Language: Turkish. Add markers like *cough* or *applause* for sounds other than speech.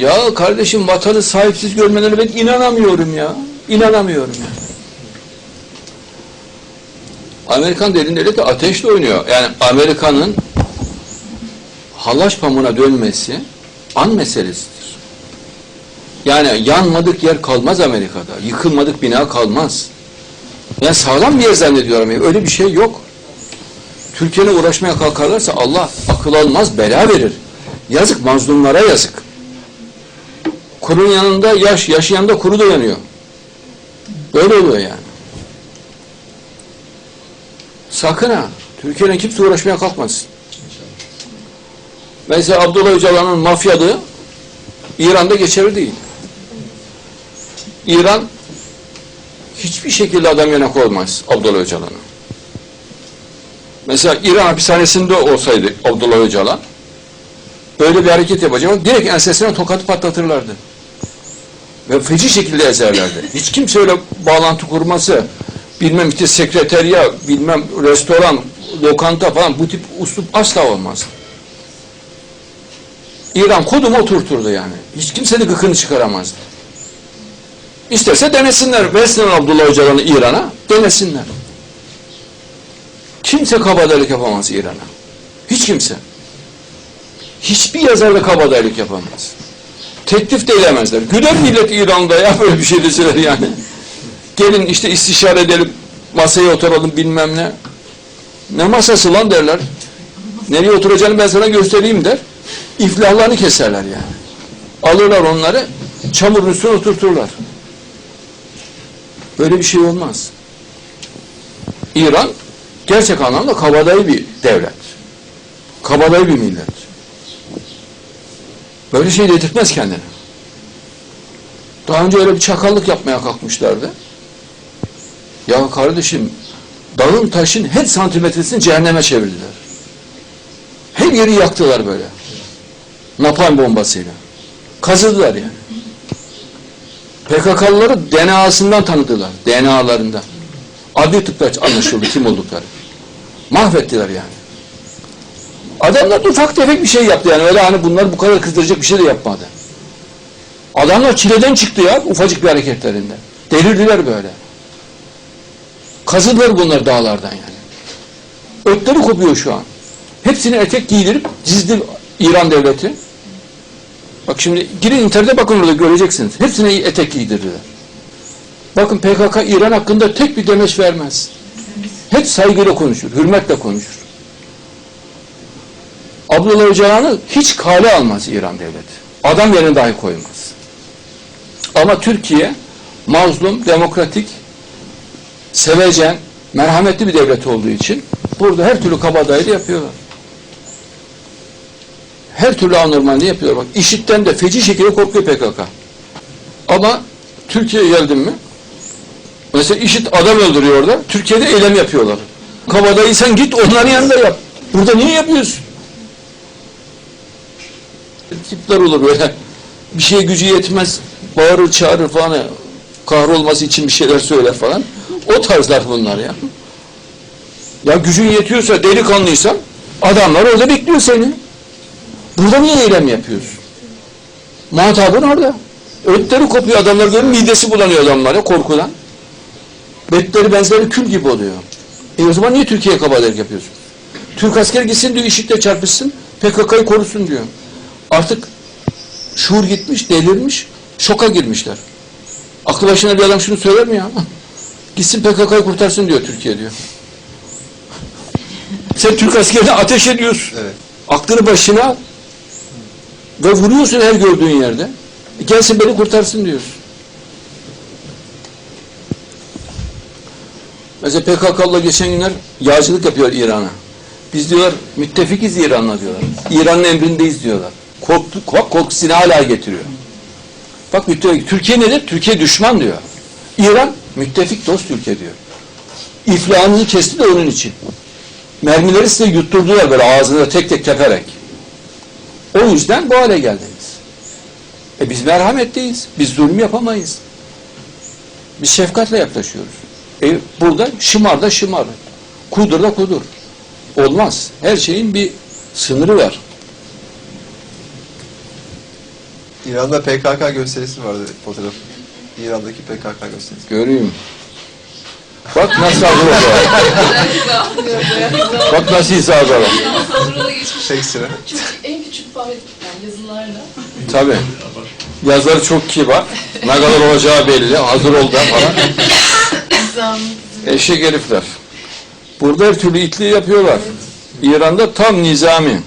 Ya kardeşim vatanı sahipsiz görmelerine ben inanamıyorum ya. İnanamıyorum ya. Amerikan derin devleti ateşle oynuyor. Yani Amerika'nın halaş pamuğuna dönmesi an meselesidir. Yani yanmadık yer kalmaz Amerika'da. Yıkılmadık bina kalmaz. Yani sağlam bir yer zannediyor Amerika. Öyle bir şey yok. Türkiye'yle uğraşmaya kalkarlarsa Allah akıl almaz, bela verir. Yazık mazlumlara yazık. Kurun yanında yaş, yaşayan da kuru da yanıyor. Böyle oluyor yani. Sakın ha. Türkiye'yle kimse uğraşmaya kalkmasın. Mesela Abdullah Öcalan'ın mafyalığı İran'da geçerli değil. İran hiçbir şekilde adam yana koymaz Abdullah Öcalan'ı. Mesela İran hapishanesinde olsaydı Abdullah Öcalan böyle bir hareket yapacak direkt ensesine tokatı patlatırlardı. Ve feci şekilde ezerlerdi. Hiç kimse öyle bağlantı kurması, bilmem işte sekreteriya, bilmem restoran, lokanta falan bu tip uslup asla olmaz. İran kodumu oturturdu yani. Hiç kimse de gıkını çıkaramazdı. İsterse denesinler. Versinler Abdullah Öcalan'ı İran'a, denesinler. Kimse kabadayılık yapamaz İran'a. Hiç kimse. Hiçbir yazar da kabadayılık yapamaz. Teklif de edemezler. Güler millet İran'da ya böyle bir şey deseler yani. Gelin işte istişare edelim, masaya oturalım bilmem ne. Ne masası lan derler. Nereye oturacağını ben sana göstereyim der. İflahlarını keserler yani. Alırlar onları, çamurun üstüne oturturlar. Böyle bir şey olmaz. İran gerçek anlamda kabadayı bir devlet. Kabadayı bir millet. Böyle şey dedirtmez kendine. Daha önce öyle bir çakallık yapmaya kalkmışlardı. Ya kardeşim dağın taşın her santimetresini cehenneme çevirdiler. Her yeri yaktılar böyle. Napalm bombasıyla. Kazıdılar yani. PKK'lıları DNA'sından tanıdılar. DNA'larından. Adli tıpta anlaşıldı kim oldukları. Mahvettiler yani. Adamlar da ufak tefek bir şey yaptı yani. Öyle hani bunlar bu kadar kızdıracak bir şey de yapmadı. Adamlar çileden çıktı ya ufacık bir hareketlerinde. Delirdiler böyle. Kazıdılar bunlar dağlardan yani. Ötleri kopuyor şu an. Hepsini etek giydirip dizdi İran devleti. Bak şimdi girin internete bakın orada göreceksiniz. Hepsine etek giydirdiler. Bakın PKK İran hakkında tek bir demeç vermez. Hep saygıyla konuşur, hürmetle konuşur. Abdullah Öcalan'ı hiç kale almaz İran devleti. Adam yerine dahi koymaz. Ama Türkiye mazlum, demokratik, sevecen, merhametli bir devlet olduğu için burada her türlü kabadayı yapıyorlar. Her türlü anormalliği yapıyorlar. Bak IŞİD'den de feci şekilde korkuyor PKK. Ama Türkiye'ye geldin mi? Mesela IŞİD adam öldürüyor orada. Türkiye'de eylem yapıyorlar. Kabadayı sen git onların yanında yap. Burada niye yapıyorsun? Tipler olur böyle. Bir şeye gücü yetmez. Bağırır çağırır falan. Kahrolması için bir şeyler söyler falan. O tarzlar bunlar ya. Ya gücün yetiyorsa delikanlıysan adamlar orada bekliyor seni. Burada niye eylem yapıyorsun? Muhatabın orada. Ötleri kopuyor adamlar görün midesi bulanıyor adamlar ya korkudan. Betleri benzeri kül gibi oluyor. E o zaman niye Türkiye'ye kabadayılık yapıyorsun? Türk asker gitsin diyor IŞİD'le çarpışsın PKK'yı korusun diyor. Artık şuur gitmiş, delirmiş, şoka girmişler. Aklı başına bir adam şunu söyler mi ya? *laughs* Gitsin PKK'yı kurtarsın diyor Türkiye diyor. Sen Türk askerine ateş ediyorsun. Evet. Aklını başına. Ve vuruyorsun her gördüğün yerde. E gelsin beni kurtarsın diyorsun. Mesela PKK'la geçen günler yağcılık yapıyor İran'a. Biz diyorlar müttefikiz İran'la diyorlar. İran'ın emrindeyiz diyorlar. Korktu, kork, korkusunu hala getiriyor. Bak. Türkiye nedir? Türkiye düşman diyor. İran müttefik dost ülke diyor. İflahınızı kesti de onun için. Mermileri size yutturdular böyle ağzına tek tek teperek. O yüzden bu hale geldiniz. E biz merhametliyiz. Biz zulüm yapamayız. Biz şefkatle yaklaşıyoruz. E burada şımar da şımar. Kudur da kudur. Olmaz. Her şeyin bir sınırı var. İran'da PKK gösterisi vardı fotoğraf. İran'daki PKK gösterisi. Göreyim. Bak nasıl oldu. Bak nasıl Saldırıda geçmiş. Tek sıra. Çok en küçük fare yani yazılarla. Tabii. Yazarı çok kibar. Ne kadar olacağı belli. Hazır ol da falan. Eşek herifler. Burada her türlü itliği yapıyorlar. İran'da tam nizami.